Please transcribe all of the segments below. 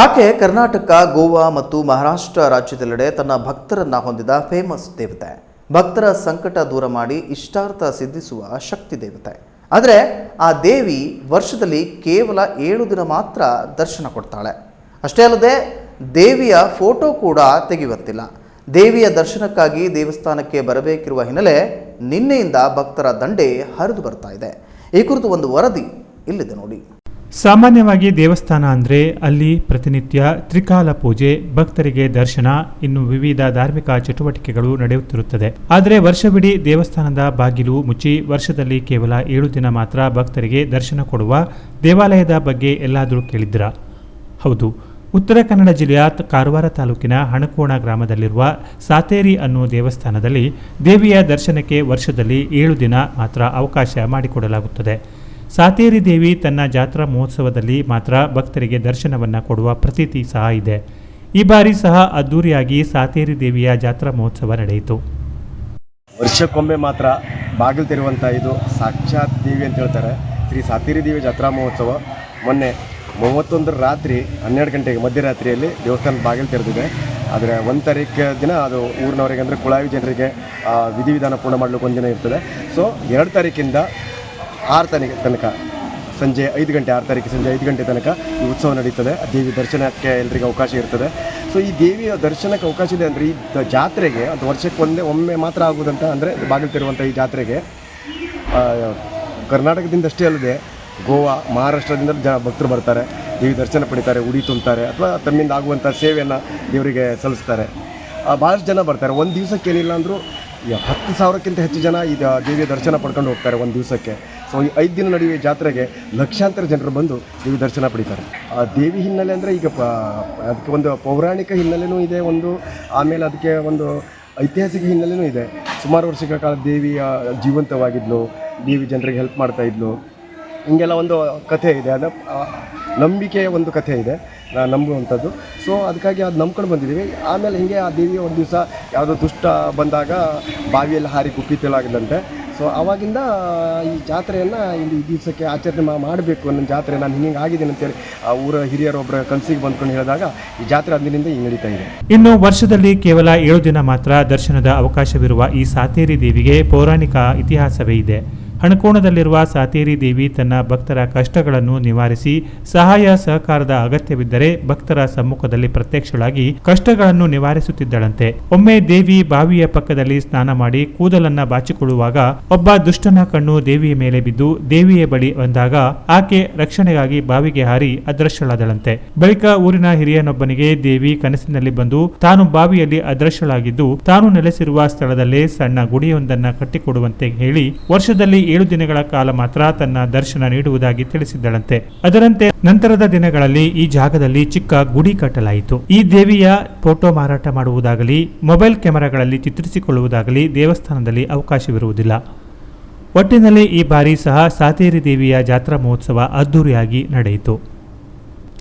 ಆಕೆ ಕರ್ನಾಟಕ, ಗೋವಾ ಮತ್ತು ಮಹಾರಾಷ್ಟ್ರ ರಾಜ್ಯದೆಲ್ಲೆಡೆ ತನ್ನ ಭಕ್ತರನ್ನ ಹೊಂದಿದ ಫೇಮಸ್ ದೇವತೆ. ಭಕ್ತರ ಸಂಕಟ ದೂರ ಮಾಡಿ ಇಷ್ಟಾರ್ಥ ಸಿದ್ಧಿಸುವ ಶಕ್ತಿ ದೇವತೆ. ಆದರೆ ಆ ದೇವಿ ವರ್ಷದಲ್ಲಿ ಕೇವಲ ಏಳು ದಿನ ಮಾತ್ರ ದರ್ಶನ ಕೊಡ್ತಾಳೆ. ಅಷ್ಟೇ ಅಲ್ಲದೆ ದೇವಿಯ ಫೋಟೋ ಕೂಡ ತೆಗೆಯುವಂತಿಲ್ಲ ದೇವಿಯ ದರ್ಶನಕ್ಕಾಗಿ ದೇವಸ್ಥಾನಕ್ಕೆ ಬರಬೇಕಿರುವ ಹಿನ್ನೆಲೆ ನಿನ್ನೆಯಿಂದ ಭಕ್ತರ ದಂಡೆ ಹರಿದು ಬರ್ತಾ ಇದೆ. ಈ ಕುರಿತು ಒಂದು ವರದಿ ಇಲ್ಲಿದೆ ನೋಡಿ. ಸಾಮಾನ್ಯವಾಗಿ ದೇವಸ್ಥಾನ ಅಂದರೆ ಅಲ್ಲಿ ಪ್ರತಿನಿತ್ಯ ತ್ರಿಕಾಲ ಪೂಜೆ, ಭಕ್ತರಿಗೆ ದರ್ಶನ, ಇನ್ನು ವಿವಿಧ ಧಾರ್ಮಿಕ ಚಟುವಟಿಕೆಗಳು ನಡೆಯುತ್ತಿರುತ್ತದೆ. ಆದರೆ ವರ್ಷವಿಡೀ ದೇವಸ್ಥಾನದ ಬಾಗಿಲು ಮುಚ್ಚಿ ವರ್ಷದಲ್ಲಿ ಕೇವಲ ಏಳು ದಿನ ಮಾತ್ರ ಭಕ್ತರಿಗೆ ದರ್ಶನ ಕೊಡುವ ದೇವಾಲಯದ ಬಗ್ಗೆ ಎಲ್ಲಾದರೂ ಕೇಳಿದ್ರಾ ಹೌದು. ಉತ್ತರ ಕನ್ನಡ ಜಿಲ್ಲೆಯ ಕಾರವಾರ ತಾಲೂಕಿನ ಹಣಕೋಣ ಗ್ರಾಮದಲ್ಲಿರುವ ಸಾತೇರಿ ಅನ್ನೋ ದೇವಸ್ಥಾನದಲ್ಲಿ ದೇವಿಯ ದರ್ಶನಕ್ಕೆ ವರ್ಷದಲ್ಲಿ ಏಳು ದಿನ ಮಾತ್ರ ಅವಕಾಶ ಮಾಡಿಕೊಡಲಾಗುತ್ತದೆ. ಸಾತೇರಿ ದೇವಿ ತನ್ನ ಜಾತ್ರಾ ಮಹೋತ್ಸವದಲ್ಲಿ ಮಾತ್ರ ಭಕ್ತರಿಗೆ ದರ್ಶನವನ್ನು ಕೊಡುವ ಪ್ರತೀತಿ ಸಹ ಇದೆ. ಈ ಬಾರಿ ಸಹ ಅದ್ದೂರಿಯಾಗಿ ಸಾತೇರಿ ದೇವಿಯ ಜಾತ್ರಾ ಮಹೋತ್ಸವ ನಡೆಯಿತು. ವರ್ಷಕ್ಕೊಮ್ಮೆ ಮಾತ್ರ ಬಾಗಿಲು ತೆರೆಯುವಂಥ ಇದು ಸಾಕ್ಷಾತ್ ದೇವಿ ಅಂತ ಹೇಳ್ತಾರೆ. ಶ್ರೀ ಸಾತೇರಿ ದೇವಿ ಜಾತ್ರಾ ಮಹೋತ್ಸವ ಮೊನ್ನೆ ಮೂವತ್ತೊಂದರ ರಾತ್ರಿ ಹನ್ನೆರಡು ಗಂಟೆಗೆ ಮಧ್ಯರಾತ್ರಿಯಲ್ಲಿ ದೇವಸ್ಥಾನ ಬಾಗಿಲು ತೆರೆದಿದೆ. ಆದರೆ ಒಂದು ತಾರೀಕು ದಿನ ಅದು ಊರಿನವರಿಗೆ ಅಂದರೆ ಕುಳಾವಿ ಜನರಿಗೆ ವಿಧಿವಿಧಾನ ಪೂರ್ಣ ಮಾಡಲಿಕ್ಕೆ ಒಂದು ದಿನ ಇರ್ತದೆ. ಸೊ ಎರಡು ತಾರೀಕಿಂದ ಆರು ತಾರೀಕು ತನಕ ಸಂಜೆ ಐದು ಗಂಟೆ, ಆರು ತಾರೀಕು ಸಂಜೆ ಐದು ಗಂಟೆ ತನಕ ಈ ಉತ್ಸವ ನಡೀತದೆ. ದೇವಿ ದರ್ಶನಕ್ಕೆ ಎಲ್ಲರಿಗೆ ಅವಕಾಶ ಇರ್ತದೆ. ಸೊ ಈ ದೇವಿಯ ದರ್ಶನಕ್ಕೆ ಅವಕಾಶ ಇದೆ ಅಂದರೆ ಈ ಜಾತ್ರೆಗೆ ಅದು ವರ್ಷಕ್ಕೆ ಒಂದೇ ಒಮ್ಮೆ ಮಾತ್ರ ಆಗುವುದಂತ ಅಂದರೆ ಬಾಗಿಲು ಈ ಜಾತ್ರೆಗೆ ಕರ್ನಾಟಕದಿಂದಷ್ಟೇ ಅಲ್ಲದೆ ಗೋವಾ, ಮಹಾರಾಷ್ಟ್ರದಿಂದ ಜನ ಭಕ್ತರು ಬರ್ತಾರೆ. ದೇವಿ ದರ್ಶನ ಪಡಿತಾರೆ, ಉಡಿ ತುಂಬ್ತಾರೆ ಅಥವಾ ತಮ್ಮಿಂದ ಆಗುವಂಥ ಸೇವೆಯನ್ನು ದೇವರಿಗೆ ಸಲ್ಲಿಸ್ತಾರೆ. ಭಾಳಷ್ಟು ಜನ ಬರ್ತಾರೆ. ಒಂದು ದಿವಸಕ್ಕೆ ಏನಿಲ್ಲ ಅಂದರೂ ಹತ್ತು ಸಾವಿರಕ್ಕಿಂತ ಹೆಚ್ಚು ಜನ ಈ ದೇವಿಯ ದರ್ಶನ ಪಡ್ಕೊಂಡು ಹೋಗ್ತಾರೆ ಒಂದು ದಿವಸಕ್ಕೆ. ಸೊ ಈ ಐದು ದಿನ ನಡೆಯುವ ಜಾತ್ರೆಗೆ ಲಕ್ಷಾಂತರ ಜನರು ಬಂದು ದೇವಿ ದರ್ಶನ ಪಡಿತಾರೆ. ಆ ದೇವಿ ಹಿನ್ನೆಲೆ ಅಂದರೆ ಈಗ ಅದಕ್ಕೆ ಒಂದು ಪೌರಾಣಿಕ ಹಿನ್ನೆಲೆನೂ ಇದೆ ಒಂದು, ಆಮೇಲೆ ಅದಕ್ಕೆ ಒಂದು ಐತಿಹಾಸಿಕ ಹಿನ್ನೆಲೆಯೂ ಇದೆ. ಸುಮಾರು ವರ್ಷಗಳ ಕಾಲ ದೇವಿಯ ಜೀವಂತವಾಗಿದ್ಲು, ದೇವಿ ಜನರಿಗೆ ಹೆಲ್ಪ್ ಮಾಡ್ತಾ ಇದ್ಲು. ಹಿಂಗೆಲ್ಲ ಒಂದು ಕಥೆ ಇದೆ. ಅದು ನಂಬಿಕೆಯ ಒಂದು ಕಥೆ ಇದೆ. ನಂಬುವಂಥದ್ದು. ಸೊ ಅದಕ್ಕಾಗಿ ಅದು ನಂಬ್ಕೊಂಡು ಬಂದಿದ್ದೀವಿ. ಆಮೇಲೆ ಹಿಂಗೆ ಆ ದೇವಿಯ ಒಂದು ದಿವಸ ಯಾವುದೋ ದುಷ್ಟ ಬಂದಾಗ ಬಾವಿಯಲ್ಲಿ ಹಾರಿ ಕುಪ್ಪಿತಲಾಗಿದ್ದಂತೆ ಸೊ ಆವಾಗಿಂದ ಈ ಜಾತ್ರೆಯನ್ನು ಇಲ್ಲಿ ಈ ದಿವಸಕ್ಕೆ ಆಚರಣೆ ಮಾಡಬೇಕು ಅನ್ನೋ ಜಾತ್ರೆ ನಾನು ಹಿಂಗೆ ಆಗಿದ್ದೀನಿ ಅಂತೇಳಿ ಆ ಊರ ಹಿರಿಯರೊಬ್ಬರ ಕನಸಿಗೆ ಬಂದ್ಕೊಂಡು ಹೇಳಿದಾಗ ಈ ಜಾತ್ರೆ ಅಂದಿನಿಂದ ಈಗ ನಡೀತಾ ಇದೆ. ಇನ್ನು ವರ್ಷದಲ್ಲಿ ಕೇವಲ ಏಳು ದಿನ ಮಾತ್ರ ದರ್ಶನದ ಅವಕಾಶವಿರುವ ಈ ಸಾತೇರಿ ದೇವಿಗೆ ಪೌರಾಣಿಕ ಇತಿಹಾಸವೇ ಇದೆ. ಹಣಕೋಣದಲ್ಲಿರುವ ಸಾತೇರಿ ದೇವಿ ತನ್ನ ಭಕ್ತರ ಕಷ್ಟಗಳನ್ನು ನಿವಾರಿಸಿ ಸಹಾಯ ಸಹಕಾರದ ಅಗತ್ಯವಿದ್ದರೆ ಭಕ್ತರ ಸಮ್ಮುಖದಲ್ಲಿ ಪ್ರತ್ಯಕ್ಷಳಾಗಿ ಕಷ್ಟಗಳನ್ನು ನಿವಾರಿಸುತ್ತಿದ್ದಳಂತೆ. ಒಮ್ಮೆ ದೇವಿ ಬಾವಿಯ ಪಕ್ಕದಲ್ಲಿ ಸ್ನಾನ ಮಾಡಿ ಕೂದಲನ್ನ ಬಾಚಿಕೊಳ್ಳುವಾಗ ಒಬ್ಬ ದುಷ್ಟನ ಕಣ್ಣು ದೇವಿಯ ಮೇಲೆ ಬಿದ್ದು ದೇವಿಯ ಬಳಿ ಬಂದಾಗ ಆಕೆ ರಕ್ಷಣೆಗಾಗಿ ಬಾವಿಗೆ ಹಾರಿ ಅದೃಶ್ಯಳಾದಳಂತೆ. ಬಳಿಕ ಊರಿನ ಹಿರಿಯನೊಬ್ಬನಿಗೆ ದೇವಿ ಕನಸಿನಲ್ಲಿ ಬಂದು ತಾನು ಬಾವಿಯಲ್ಲಿ ಅದೃಶ್ಯಳಾಗಿದ್ದು ತಾನು ನೆಲೆಸಿರುವ ಸ್ಥಳದಲ್ಲೇ ಸಣ್ಣ ಗುಡಿಯೊಂದನ್ನ ಕಟ್ಟಿಕೊಡುವಂತೆ ಹೇಳಿ ವರ್ಷದಲ್ಲಿ ಏಳು ದಿನಗಳ ಕಾಲ ಮಾತ್ರ ತನ್ನ ದರ್ಶನ ನೀಡುವುದಾಗಿ ತಿಳಿಸಿದ್ದಳಂತೆ. ಅದರಂತೆ ನಂತರದ ದಿನಗಳಲ್ಲಿ ಈ ಜಾಗದಲ್ಲಿ ಚಿಕ್ಕ ಗುಡಿ ಕಟ್ಟಲಾಯಿತು. ಈ ದೇವಿಯ ಫೋಟೋ ಮಾರಾಟ ಮಾಡುವುದಾಗಲಿ, ಮೊಬೈಲ್ ಕ್ಯಾಮೆರಾಗಳಲ್ಲಿ ಚಿತ್ರಿಸಿಕೊಳ್ಳುವುದಾಗಲಿ ದೇವಸ್ಥಾನದಲ್ಲಿ ಅವಕಾಶವಿರುವುದಿಲ್ಲ. ಒಟ್ಟಿನಲ್ಲಿ ಈ ಬಾರಿ ಸಹ ಸಾತೇರಿ ದೇವಿಯ ಜಾತ್ರಾ ಮಹೋತ್ಸವ ಅದ್ದೂರಿಯಾಗಿ ನಡೆಯಿತು.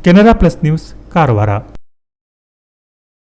Canara plus news, Karwar.